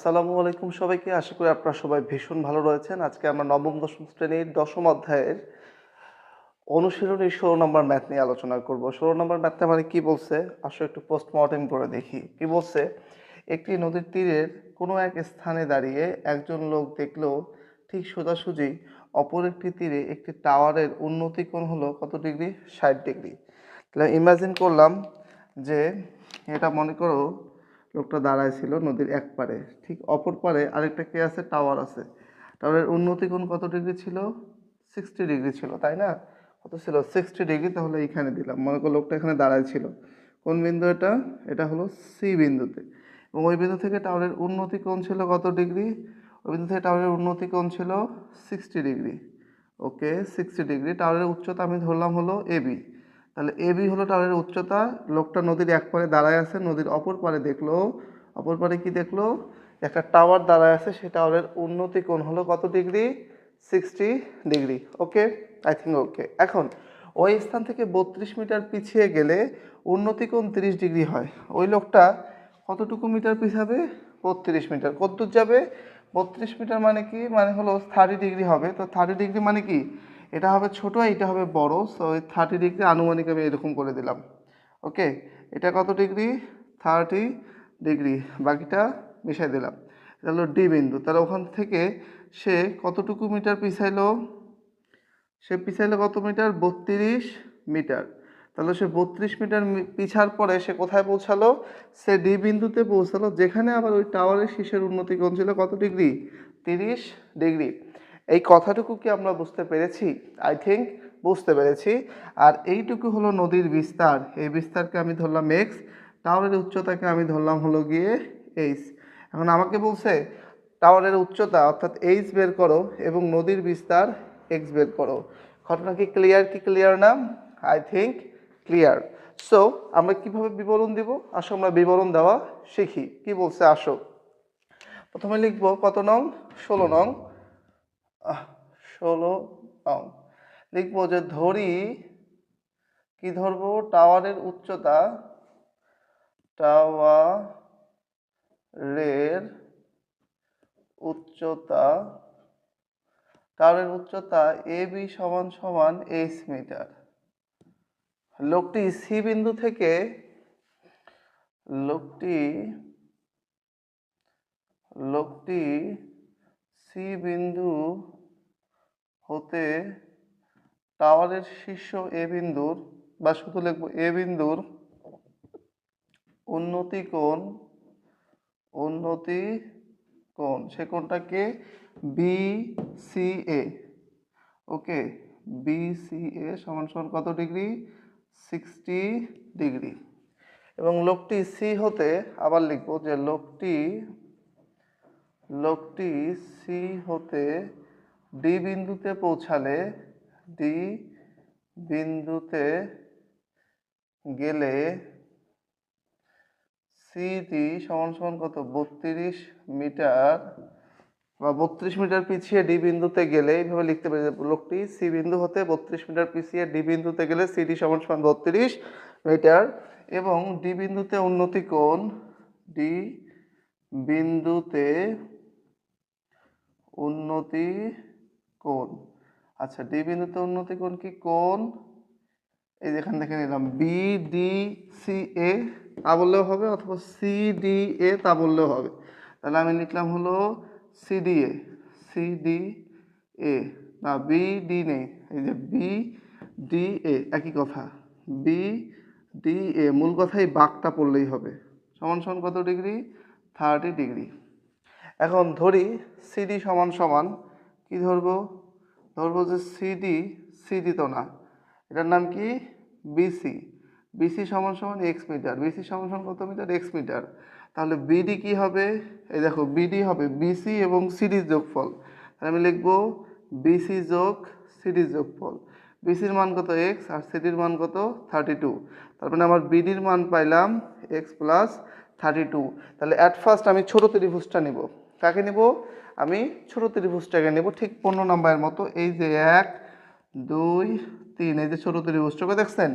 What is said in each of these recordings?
আসসালামু আলাইকুম সবাইকে। আশা করি আপনারা সবাই ভীষণ ভালো রয়েছেন। আজকে আমরা নবম, দশম শ্রেণির দশম অধ্যায়ের অনুশীলনী ষোলো নম্বর ম্যাথ নিয়ে আলোচনা করব। ষোলো নম্বর ম্যাথটা মানে কি বলছে? আসলে একটু পোস্টমর্টেম করে দেখি। কি বলছে? একটি নদীর তীরের কোনো এক স্থানে দাঁড়িয়ে একজন লোক দেখল, ঠিক সোজাসুজি অপর একটি তীরে একটি টাওয়ারের উন্নতি কোণ হলো কত ডিগ্রি? ষাট ডিগ্রি। তাহলে ইমাজিন করলাম যে এটা মনে করো লোকটা দাঁড়ায় ছিল নদীর এক পারে ঠিক অপর পারে আরেকটা কে আছে? টাওয়ার আছে। টাওয়ারের উন্নতি কোণ কত ডিগ্রি ছিল? সিক্সটি ডিগ্রি ছিল, তাই না? কত ছিল? সিক্সটি ডিগ্রি, তাহলে এইখানে দিলাম। মনে করো লোকটা এখানে দাঁড়ায় ছিল কোন বিন্দু এটা? এটা হলো সি বিন্দুতে। এবং ওই বিন্দু থেকে টাওয়ারের উন্নতি কোণ ছিল কত ডিগ্রি? ওই বিন্দু থেকে টাওয়ারের উন্নতি কোণ ছিল? Sixty degree. Okay sixty degree. টাওয়ারের উচ্চতা আমি ধরলাম হলো এবি তাহলে এবি হলো টাওয়ারের উচ্চতা, লোকটা নদীর এক পারে দাঁড়ায় আছে, নদীর অপর পারে দেখল, অপর পারে কি দেখল? একটা টাওয়ার দাঁড়ায় আছে সেই টাওয়ারের উন্নতি কোণ হলো কত degree? Sixty degree okay I think okay এখন, ওই স্থান থেকে বত্রিশ মিটার পিছিয়ে গেলে উন্নতি কোণ তিরিশ ডিগ্রি হয়। ওই লোকটা কতটুকু মিটার পিছাবে? বত্রিশ মিটার। কতদূর যাবে? বত্রিশ মিটার মানে কি? মানে হলো থার্টি ডিগ্রি হবে। তো থার্টি ডিগ্রি মানে কি? এটা হবে ছোট, এটা হবে বড় সো ওই থার্টি ডিগ্রি আনুমানিক আমি এরকম করে দিলাম। ওকে এটা কত ডিগ্রি থার্টি ডিগ্রি বাকিটা মিশাই দিলাম। এটা হলো ডি বিন্দু, তাহলে ওখান থেকে সে কতটুকু মিটার পিছাইলো? সে পিছাইলো কত মিটার বত্রিশ মিটার তাহলে সে বত্রিশ মিটার পিছার পরে সে কোথায় পৌঁছালো? সে ডি বিন্দুতে পৌঁছালো, যেখানে আবার ওই টাওয়ারের শীষের উন্নতি কোণ ছিল কত ডিগ্রি তিরিশ ডিগ্রি এই কথাটুকু কি আমরা বুঝতে পেরেছি? আই থিঙ্ক বুঝতে পেরেছি। আর এইটুকু হলো নদীর বিস্তার। এই বিস্তারকে আমি ধরলাম এক্স টাওয়ারের উচ্চতাকে আমি ধরলাম হলো গিয়ে এইচ এখন আমাকে বলছে টাওয়ারের উচ্চতা, অর্থাৎ এইচ বের করো এবং নদীর বিস্তার এক্স বের করো। ঘটনা কি ক্লিয়ার কি ক্লিয়ার না? আই থিঙ্ক ক্লিয়ার সো আমরা কীভাবে বিবরণ দিব? আসো, আমরা বিবরণ দেওয়া শিখি। কি বলছে? আসো। প্রথমে লিখব কত নং? ষোলো নং। ষোলো লিখব যে ধরি, কি ধরবো? টাওয়ারের উচ্চতা টাওয়ারের উচ্চতা টাওয়ারের উচ্চতা এ বি সমান সমান এইচ মিটার। লোকটি সি বিন্দু থেকে, লোকটি লোকটি সি বিন্দু হতে টাওয়ারের শীর্ষ এ বিন্দুর বা শুধু লিখব এ বিন্দুর উন্নতি কোণ উন্নতি কোণ। সে কোণটাকে B C A. Okay, B C A সমান সমান কত ডিগ্রি? Sixty degree. এবং লোকটি সি হতে আবার লিখব যে লোকটি লোকটি সি হতে ডি বিন্দুতে পৌঁছালে ডি বিন্দুতে গেলে সিডি সমান সমান কত? বত্রিশ মিটার বা বত্রিশ মিটার পিছিয়ে ডি বিন্দুতে গেলে, এইভাবে লিখতে পারি লোকটি সি বিন্দু হতে বত্রিশ মিটার পিছিয়ে ডি বিন্দুতে গেলে সিডি সমান সমান বত্রিশ মিটার এবং ডি বিন্দুতে উন্নতি কোণ ডি বিন্দুতে উন্নতি কোণ। আচ্ছা ডি বিন্দুতে উন্নতি কোণ কি? কোণ। এই যেখান থেকে নিলাম। বি ডি সি এ তা বললেও হবে অথবা সি ডি এ তা বললেও হবে। তাহলে আমি লিখলাম হলো C D A C D A না বি ডি নেই। এই যে বি ডি এ একই কথা। বি ডি এ মূল কথাই বাঘটা পড়লেই হবে। সমান সমান কত ডিগ্রি? Thirty degree. এখন ধরি সিডি সমান সমান, কি ধরবো? ধরবো যে সিডি সিডি তো না। এটার নাম কি? বিসি বিসি সমান সমান এক্স মিটার বিসি সমান সমান কত মিটার এক্স মিটার তাহলে বিডি কি হবে? এই দেখো বিডি হবে বিসি এবং সিডির যোগফল। তাহলে আমি লিখব বিসি যোগ সিডির যোগফল। বিসির মান কত এক্স আর সিডির মান কত থার্টি টু তারপরে আমার বিডির মান পাইলাম এক্স প্লাস থার্টি টু তাহলে অ্যাট ফার্স্ট আমি ছোট ত্রিভুজটা নিব। কাকে নিব? আমি ছোট ত্রিভুজটাকে নেব, ঠিক পনেরো নাম্বারের মতো। এই যে এক, দুই, তিন, এই যে ছোট ত্রিভুজটাকে দেখছেন?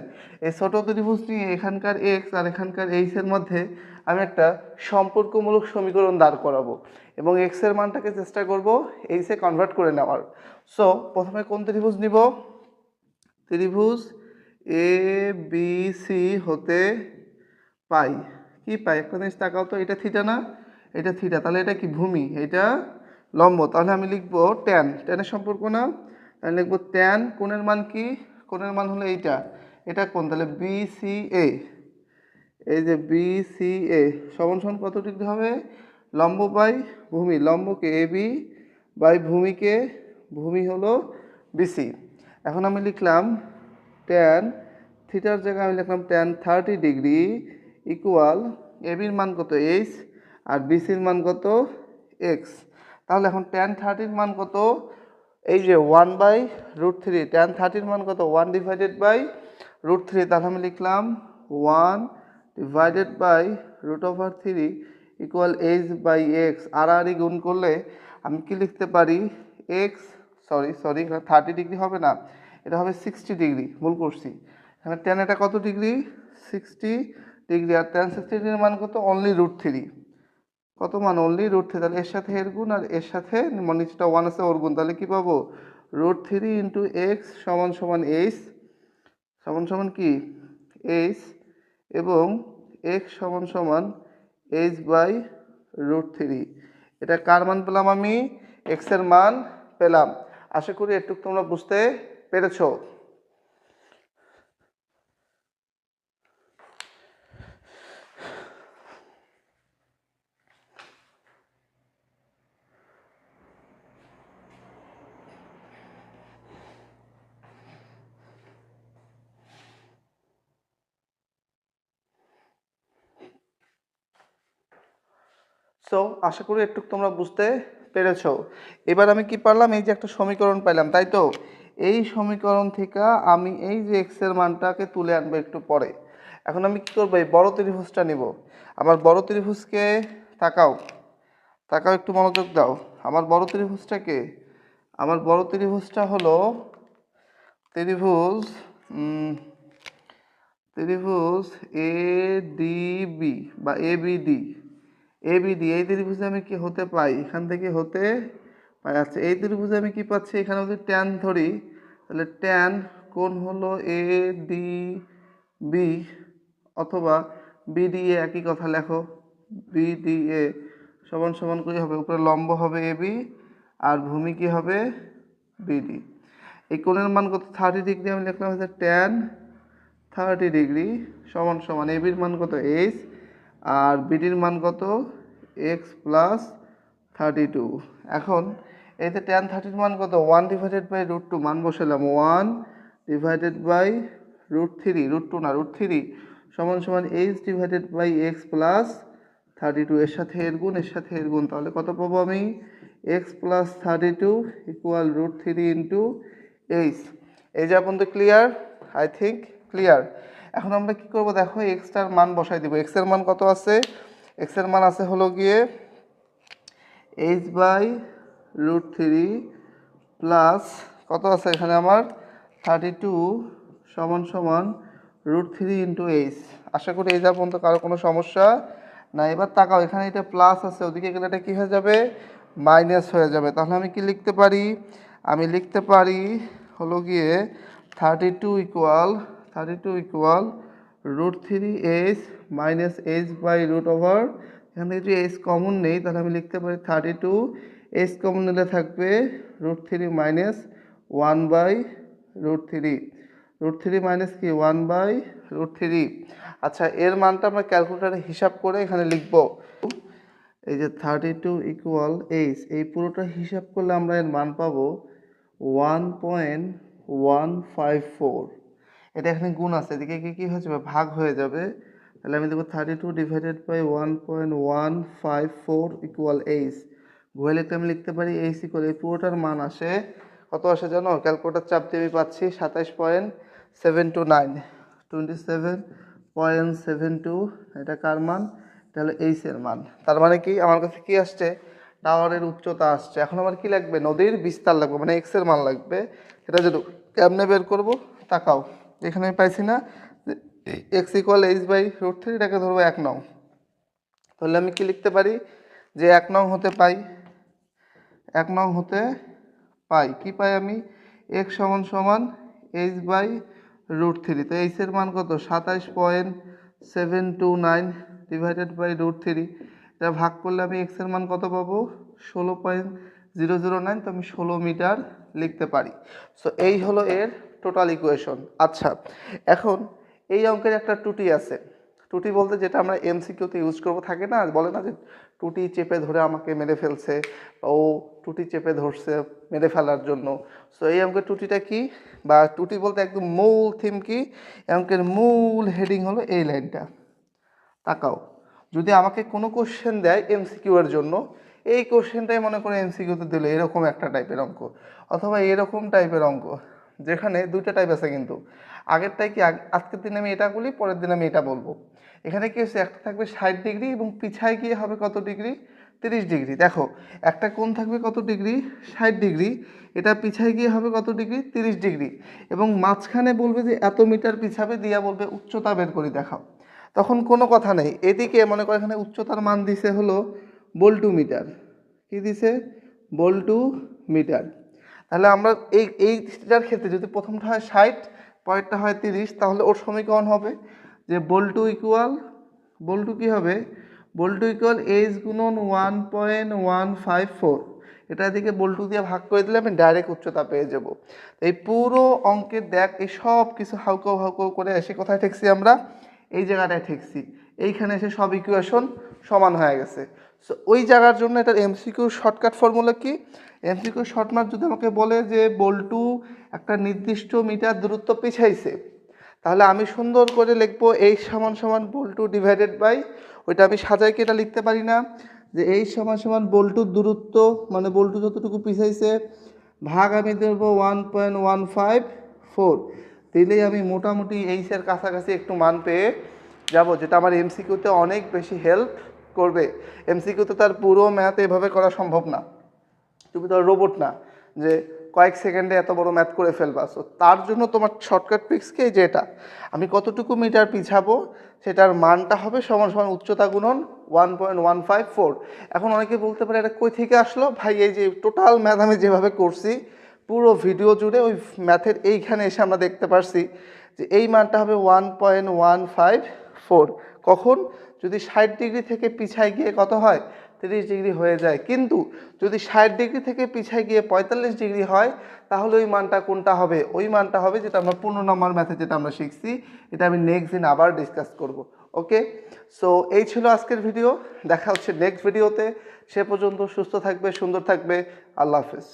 এই ছোট ত্রিভুজ নিয়ে এখানকার এক্স আর এখানকার এইচ এর মধ্যে আমি একটা সম্পর্কমূলক সমীকরণ দাঁড় করাবো এবং এক্সের মানটাকে চেষ্টা করব এইসে কনভার্ট করে নেওয়ার। সো প্রথমে কোন ত্রিভুজ নিব? ত্রিভুজ এ বি সি হতে পাই। কি পাই? একটা জিনিস তাকাও তো, এটা থিটা না? এটা থিটা তাহলে এটা কি ভূমি? এটা লম্ব, তাহলে আমি লিখব ট্যান ট্যানের সম্পর্ক না? তাহলে লিখব ট্যান কোণের মান কি? কোণের মান হলো এইটা। এটা কোন তাহলে বি সি এ এই যে বি সি এ সমান সমান কত ডিগ্রি হবে? লম্ব বাই ভূমি। লম্বকে এ বি বাই ভূমিকে, ভূমি হলো বিসি এখন আমি লিখলাম ট্যান থিটার জায়গায় আমি লিখলাম ট্যান থার্টি ডিগ্রি ইকুয়াল এবির মান কত? এইচ আর বিসির মান কত? এক্স তাহলে এখন ট্যান থার্টির মান কত? এই যে one by root three tan থার্টির মান কত? One divided by root three তাহলে আমি লিখলাম one divided by root over three equal H by X আর আর ই গুণ করলে আমি কি লিখতে পারি? এক্স সরি সরি এখানে থার্টি ডিগ্রি হবে না। এটা হবে সিক্সটি ডিগ্রি ভুল করছি। এখানে টেন এটা কত ডিগ্রি সিক্সটি ডিগ্রি আর টেন সিক্সটি ডিগ্রির মান কত? অনলি রুট থ্রি কত মান অনলি রুট থ্রি তাহলে এর সাথে এর গুণ আর এর সাথে নিচটা ওয়ান আছে, ওর গুণ, তাহলে কী পাবো? রুট থ্রি ইন্টু এক্স সমান সমান এইচ সমান সমান কি? এইচ এবং এক্স সমান সমান এইচ বাই রুট থ্রি এটা কার মান পেলাম আমি? এক্সের মান পেলাম। আশা করি একটু তোমরা বুঝতে পেরেছ। সো আশা করি একটু তোমরা বুঝতে পেরেছ। এবার আমি কি পারলাম? এই যে একটা সমীকরণ পাইলাম, তাই তো? এই সমীকরণ থেকে আমি এই যে এক্সের মানটাকে তুলে আনব একটু পরে। এখন আমি কি করব? এই বড় ত্রিভুজটা নিব। আমার বড় ত্রিভুজকে তাকাও। তাকাও, একটু মনোযোগ দাও। আমার বড় ত্রিভুজটাকে আমার বড় ত্রিভুজটা হলো ত্রিভুজ ত্রিভুজ এ ডি বি বা A B D A B D এই ত্রিভুজে আমি কি হতে পাই? এখান থেকে হতে পাই। আচ্ছা এই ত্রিভুজে আমি কি পাচ্ছি? এখানে যদি ট্যান ধরি, তাহলে ট্যান কোন হলো এ ডি বি অথবা বিডিএ একই কথা লেখো। বিডিএ সমান সমান করে হবে? উপরে লম্ব হবে এ বি আর ভূমি কি হবে? বিডি এই কোণের মান কত? থার্টি ডিগ্রি আমি লিখলাম হচ্ছে ট্যান থার্টি ডিগ্রি সমান সমান। এবির মান কত? এইচ আর বিডির মান কত? এক্স প্লাস থার্টি টু এখন এতে ট্যান থার্টির মান কত? One divided by root two মান বসালাম one divided by root three root two না রুট থ্রি সমান সমান H divided by X plus thirty two এর সাথে এর গুণ, এর সাথে এর গুণ। তাহলে কত পাবো আমি? X plus thirty two equal root three into H এই যে পর্যন্ত ক্লিয়ার আই থিঙ্ক ক্লিয়ার এখন আমরা কি করব? দেখো এক্সটার মান বসাই দিব। এক্সের মান কত আছে? এক্সের মান আছে হলো গিয়ে H by root three plus কত আছে এখানে আমার? থার্টি টু সমান সমান রুট থ্রি ইন্টু এইচ। আশা করি এই যা পর্যন্ত কারও কোনো সমস্যা না এবার তাকাও, এখানে এটা প্লাস আছে, ওদিকে গেলে এটা কী হয়ে যাবে? মাইনাস হয়ে যাবে। তাহলে আমি কি লিখতে পারি? আমি লিখতে পারি হলো গিয়ে thirty two equal thirty two equal root three H minus H by root over এখান থেকে যদি এইচ কমন নেই, তাহলে আমি লিখতে পারি থার্টি টু এইচ কমন নিলে থাকবে root three minus one by root three root three minus কি? ওয়ান বাই রুট থ্রি আচ্ছা এর মানটা আমরা ক্যালকুলেটারে হিসাব করে এখানে লিখব। এই যে থার্টি টু ইকুয়াল এইচ এই পুরোটা হিসাব করলে আমরা এর মান পাবো one point one five four এটা এখানে গুণ আছে। এদিকে কি, কী হয়ে যাবে? ভাগ হয়ে যাবে। তাহলে আমি দেবো thirty two divided by one point one five four equal H ভুয়ে লিখতে আমি লিখতে পারি এইচ ইকুয়াল এই পুরোটার মান আসে কত আসে জানো? ক্যালকুলেটার চাপ দিয়ে আমি পাচ্ছি সাতাইশ point seven two nine twenty seven point seven two এটা কার মান? এটা হলো এইচের মান। তার মানে কি? আমার কাছে কি আসছে? টাওয়ারের উচ্চতা আসছে। এখন আমার কি লাগবে? নদীর বিস্তার লাগবে মানে এক্সের মান লাগবে। সেটা যদি কেমনে বের করব? তাকাও। এখানে আমি পাইছি না X equal H by root three এটাকে ধরবো এক নং। তাহলে আমি কি লিখতে পারি? যে এক নং হতে পাই, এক নং হতে পাই। কি পাই আমি? এক সমান সমান এইচ বাই রুট থ্রি তো এইচের মান কত? সাতাইশ point seven two nine divided by root three এটা ভাগ করলে আমি এক্সের মান কত পাবো? ষোলো পয়েন্ট জিরো জিরো নাইন তো আমি ষোলো মিটার লিখতে পারি। সো এই হলো এর টোটাল ইকুয়েশন। আচ্ছা এখন এই অঙ্কের একটা টুটি আছে। টুটি বলতে যেটা আমরা এমসিকিউতে ইউজ করব, থাকে না? বলে না যে টুটি চেপে ধরে আমাকে মেরে ফেলছে, ও টুটি চেপে ধরছে মেরে ফেলার জন্য। সো এই অঙ্কের টুটিটা কি? বা টুটি বলতে একদম মূল থিম কি? এই অঙ্কের মূল হেডিং হলো এই লাইনটা। তাকাও, যদি আমাকে কোনো কোশ্চেন দেয় এমসিকিউ এর জন্য, এই কোশ্চেনটাই মনে করে এমসিকিউতে দিল, এরকম একটা টাইপের অঙ্ক। অথবা এরকম টাইপের অঙ্ক। যেখানে দুইটা টাইপ আছে কিন্তু। আগেরটাই কি আজকের দিন আমি এটা বলি, পরের দিন আমি এটা বলব। এখানে কি হচ্ছে একটা থাকবে ষাট ডিগ্রি এবং পিছায় গিয়ে হবে কত ডিগ্রি? তিরিশ ডিগ্রি। দেখো, একটা কোণ থাকবে কত ডিগ্রি? ষাট ডিগ্রি। এটা পিছায় গিয়ে হবে কত ডিগ্রি? তিরিশ ডিগ্রি। এবং মাঝখানে বলবে যে এত মিটার পিছাবে দিয়া বলবে উচ্চতা বের করে দেখাও। তখন কোনো কথা নেই। এদিকে মনে করো এখানে উচ্চতার মান দিছে হলো বল্টু মিটার। কি দিছে? বল্টু মিটার। তাহলে আমরা এই এইটার ক্ষেত্রে যদি প্রথমটা হয় ষাট, পরেরটা হয় তিরিশ, তাহলে ওর সমীকরণ হবে যে বল্টু ইকুয়াল বল্টু কী হবে? বল্টু ইকুয়াল এইচ গুণন one point one five four এটা দিকে বল্টু দিয়ে ভাগ করে দিলে আমি ডাইরেক্ট উচ্চতা পেয়ে যাব। এই পুরো অঙ্কের দেখ, এই সব কিছু হাউকাউ হাউকাউ করে এসে কোথায় ঠেকছি আমরা? এই জায়গাটায় ঠেকছি। এইখানে এসে সব ইকুয়েশন সমান হয়ে গেছে। সো ওই জায়গার জন্য এটার এমসিকিউ শর্টকাট ফর্মুলা কি? এমসিকিউ শর্টমার্ক যদি আমাকে বলে যে বল্টু একটা নির্দিষ্ট মিটার দূরত্ব পিছাইছে, তাহলে আমি সুন্দর করে লিখব এই সমান সমান বল্টু ডিভাইডেড বাই ওইটা আমি সাজাইকে এটা লিখতে পারি না? যে এই সমান সমান বল্টুর দূরত্ব মানে বল্টু যতটুকু পিছাইছে, ভাগ আমি দেবো one point one five four দিলেই আমি মোটামুটি এইচের কাছাকাছি একটু মান পেয়ে যাব, যেটা আমার এমসিকিউতে অনেক বেশি হেল্প করবে। এমসিকিউতে তার পুরো ম্যাথ এভাবে করা সম্ভব না। তুমি তো রোবট না। যে কয়েক সেকেন্ডে এত বড় ম্যাথ করে ফেলবা। সো তার জন্য তোমার শর্টকাট ট্রিক্স কি? যেটা আমি কতটুকু মিটার পিছাবো? সেটার মানটা হবে সমান সমান উচ্চতা গুণন one point one five four এখন অনেকে বলতে পারে, এটা কই থেকে আসলো? ভাই, এই যে টোটাল ম্যাথ আমি যেভাবে করছি, পুরো ভিডিও জুড়ে ওই ম্যাথের এইখানে এসে আমরা দেখতে পারছি যে এই মানটা হবে one point one five four. কখন? যদি ষাট ডিগ্রি থেকে পিছায় গিয়ে কত হয়? তিরিশ ডিগ্রি হয়ে যায়। কিন্তু যদি ষাট ডিগ্রি থেকে পিছায় গিয়ে পঁয়তাল্লিশ ডিগ্রি হয়, তাহলে ওই মানটা কোনটা হবে? ওই মানটা হবে যেটা আমরা পনেরো নম্বর ম্যাথে যেটা আমরা শিখছি, এটা আমি নেক্সট দিন আবার ডিসকাস করব। ওকে সো এই ছিল আজকের ভিডিও দেখা হচ্ছে নেক্সট ভিডিওতে সে পর্যন্ত সুস্থ থাকবে, সুন্দর থাকবে। আল্লাহ হাফেজ।